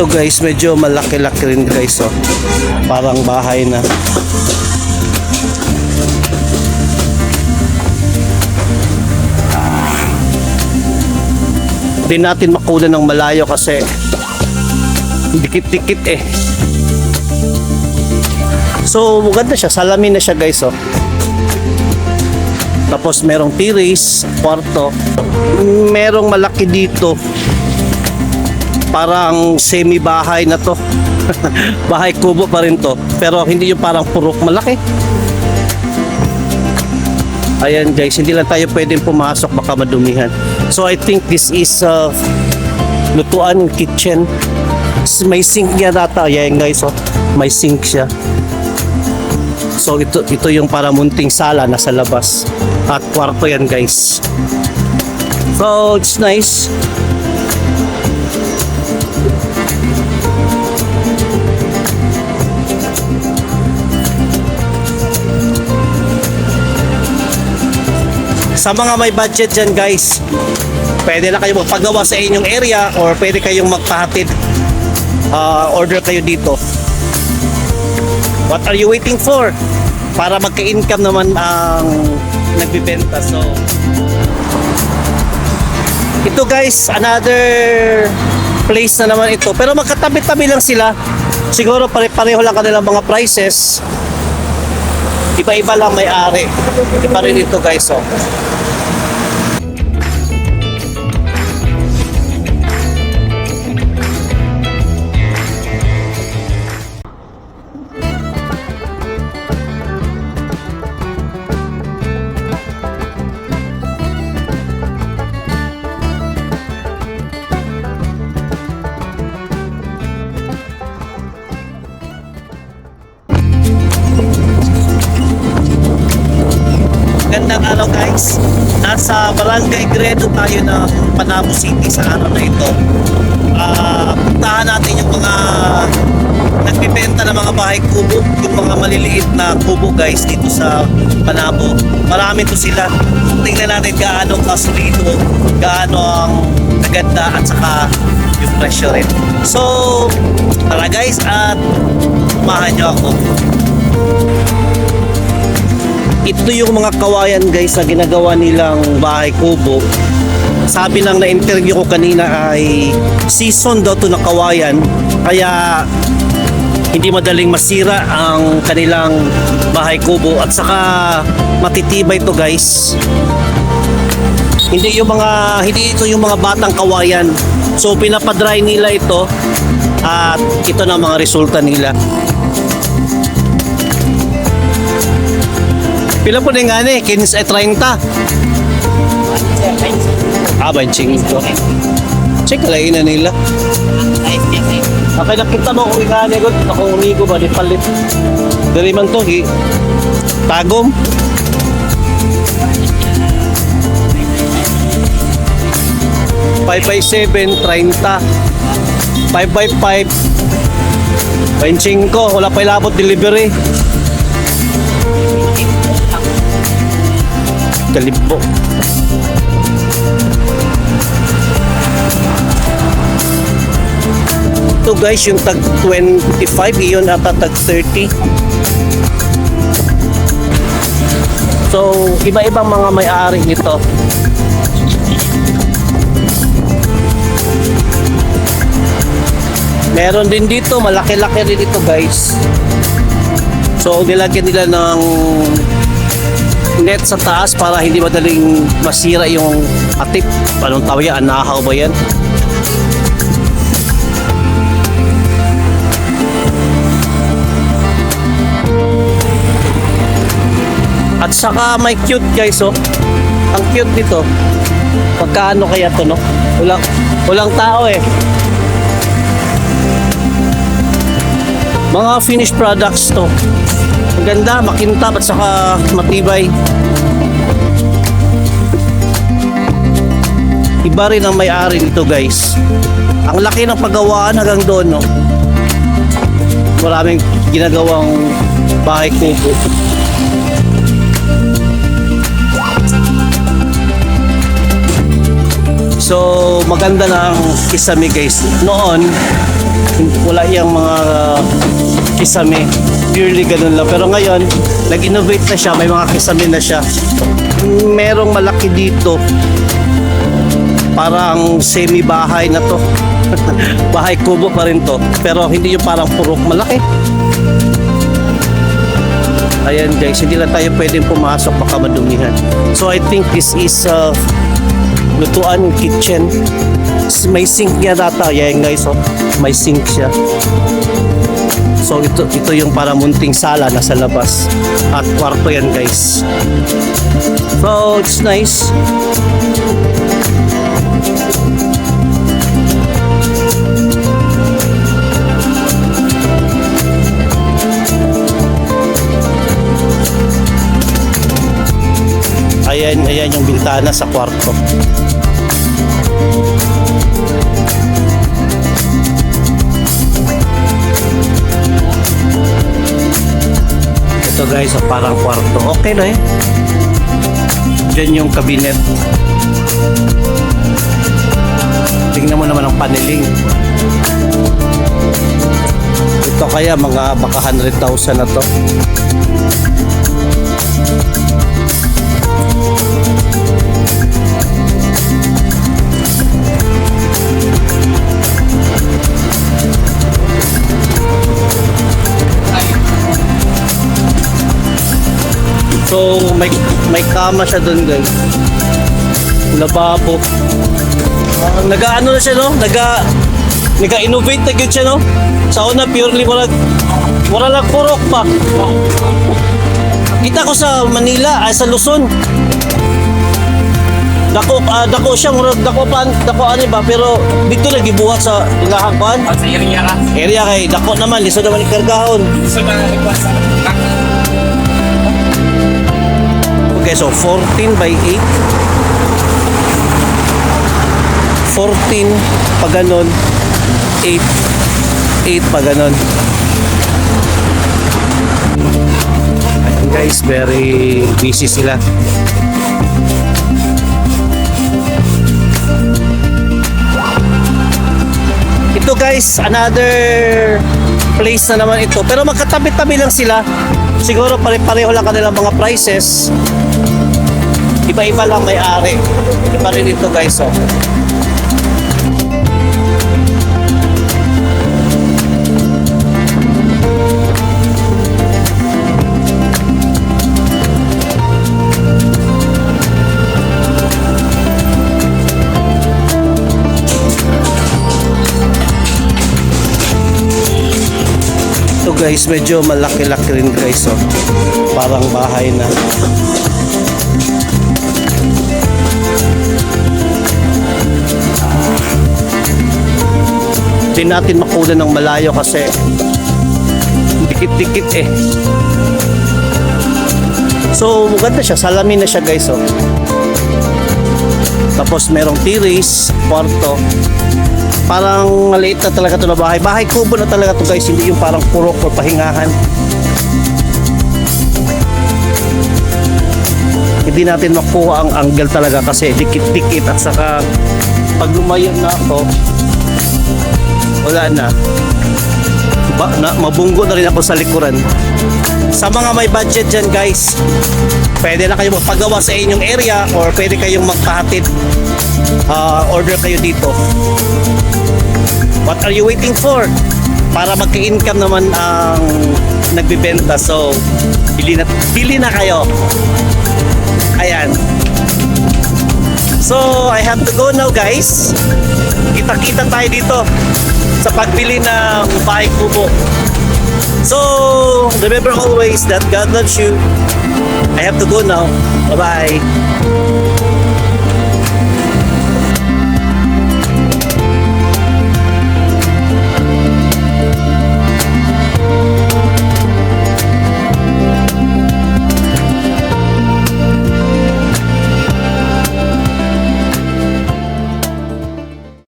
Ito guys, medyo malaki-laki rin guys oh. Parang bahay na. Hindi natin makuha ng malayo kasi dikit-dikit eh. So, maganda siya. Salamin na siya guys oh. Tapos merong terrace, kwarto. Merong malaki dito. Parang semi-bahay na to. bahay kubo pa rin to. Pero hindi yung parang purok malaki. Ayan guys, hindi lang tayo pwedeng pumasok baka madumihan. So I think this is uh, lutuan kitchen. May sink niya data. Ayan guys, oh. may sink siya. So ito ito yung para munting sala nasa labas. At kwarto yan guys. So it's nice. Sa mga may budget dyan guys, pwede na kayo magpagawa sa inyong area or pwede kayong magpahatid. Ah, order kayo dito. What are you waiting for? Para magka-income naman ang nagbibenta. So, ito guys, another place na naman ito. Pero magkatabi-tabi lang sila. Siguro pare-pareho lang kanilang mga prices. Iba-iba lang may-ari. Iba rin ito guys. Oh. Gandang araw guys. Nasa Barangay Gredo tayo ng Panabo City sa araw na ito. Ah, puntahan natin yung mga nagbibenta ng mga bahay kubo, yung mga maliliit na kubo guys dito sa Panabo. Marami to sila. Tingnan natin gaano kasolito, gaano ang naganda at saka yung presyo rin. So, tara guys at mahan nyo ako. Ito yung mga kawayan guys na ginagawa nilang bahay kubo. Sabi lang na interview ko kanina ay season daw to na kawayan. Kaya hindi madaling masira ang kanilang bahay kubo at saka matitibay to guys. Hindi yung mga hindi ito yung mga batang kawayan. So pinapadry nila ito at ito na mga resulta nila. Pila po nga ni? 15 ay 30. Ah, 25. Check lang na nila. Okay, nakita mo kung nga ni ko. Ako uni ko ba, di palit. Dari man to. Tagom. Five by seven, 30. Five by five, 25. Wala pa ilabot delivery. Kalibo. Ito guys, yung tag 25, iyon ata tag 30. So, iba-ibang mga may-ari nito. Meron din dito, malaki-laki rin ito guys. So, nilagyan nila ng net sa taas para hindi madaling masira yung atip. Anong tawag yan? Anahaw ba yan? At saka may cute guys oh. Ang cute nito. Pagkaano kaya to no? Walang, walang tao eh. Mga finished products to. Ang ganda, makintab at saka matibay. Iba rin ang may-ari nito guys. Ang laki ng paggawaan hanggang doon no. Maraming ginagawang bahay kubo. So maganda na ang kisame guys. Noon, Wala yung mga kisame. Purely ganun lang. Pero ngayon, nag-innovate na siya. May mga kisame na siya. Merong malaki dito. Parang semi-bahay na to. bahay kubo pa rin to. Pero hindi yung parang purok malaki. Ayan guys, hindi lang tayo pwedeng pumasok baka madumihan. So I think this is uh, lutuan kitchen. May sink niya data. Ayan guys, oh. may sink siya. So ito ito yung para munting sala nasa labas. At kwarto yan guys. So it's nice. Ayan, ayan yung bintana sa kwarto. Ito guys, oh, parang kwarto. Okay na eh. Diyan yung cabinet. Tingnan mo naman ang paneling. Ito kaya mga baka 100,000 na to. May kama siya doon, guys. Lababo. Uh, nag-ano na siya, no? Naga Nega-innovate na gyud siya, no? Sa una, purely wala wala lang purok pa. Kita ko sa Manila, ay sa Luzon. Dako, ah, dako siya, murag dako pa, dako ani ba? Pero dito na gibuhat sa ilahang. At sa area ka. Area kay dako naman, lisod naman ikargahon. So na request Okay, so 14 by 8. 14 pa ganon. 8. 8 pa ganon. Ayun guys, very busy sila. Ito guys, another place na naman ito. Pero magkatabi-tabi lang sila. Siguro pare-pareho lang kanilang mga prices. Iba-iba lang may-ari. Iba rin ito guys. Oh. Guys, medyo malaki-laki rin guys. Oh. Parang bahay na. Hindi natin makuha ng malayo kasi dikit-dikit eh. So, maganda siya. Salamin na siya guys. Oh. Tapos merong terrace, kwarto. Parang maliit na talaga ito na bahay. Bahay kubo na talaga to guys. Hindi yung parang purok o pahingahan. Hindi natin makuha ang angle talaga kasi dikit-dikit at saka pag lumayo na ako wala na. Ba, na mabunggo na rin ako sa likuran. Sa mga may budget dyan guys, pwede na kayo magpagawa sa inyong area or pwede kayong magpahatid. Ah, order kayo dito. What are you waiting for? Para magka-income naman ang nagbibenta. So, bili na, bili na kayo. Ayan. So, I have to go now guys. Kita-kita tayo dito sa pagbili ng bahay kubo. So, remember always that God loves you. I have to go now. Bye-bye.